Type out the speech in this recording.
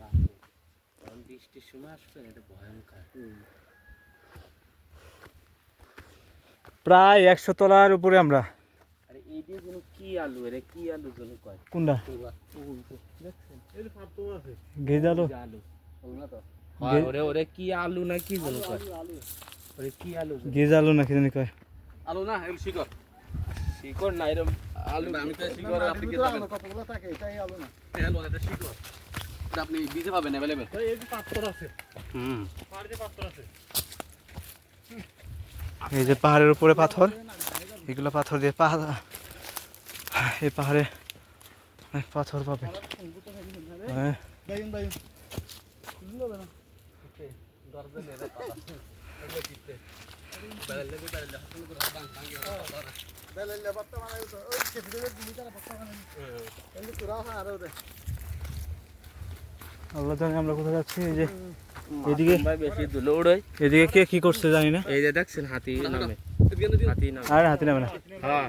পাখি কারণ বৃষ্টির সময় আসবে এটা ভয়ঙ্কর। প্রায় একশো তলার উপরে আমরা। আরে এই দিয়ে যেন কি আলু এরে কি আলু যেন কয়? কোনটা? গেজালো আলু। ওরে ওরে কি আলু না কি যেন কয়? ওরে কি আলু যেন? গেজালো নাকি জানি কয়? আলু না এগুলো শিকড়। শিকড় না এরম আলু আমি তো শিকড়। আপনি কি জানেন এই আলু এটা শিকড়। এটা আপনি বীজে পাবেন অ্যাভেলেবেল হুম পাথর আছে এই যে পাহাড়ের উপরে পাথর এগুলো পাথর দিয়ে পাহাড় এই পাহাড়ে পাথর পাবে হ্যাঁ আল্লাহ জানে আমরা কোথায় যাচ্ছি এই যে এদিকে। ভাই বেশি ধুলো উড়োয় এদিকে কে কি করছে জানি না। এই যে দেখছেন হাতি নামে। হাতি নামে। আর হাতি নামে না। হ্যাঁ।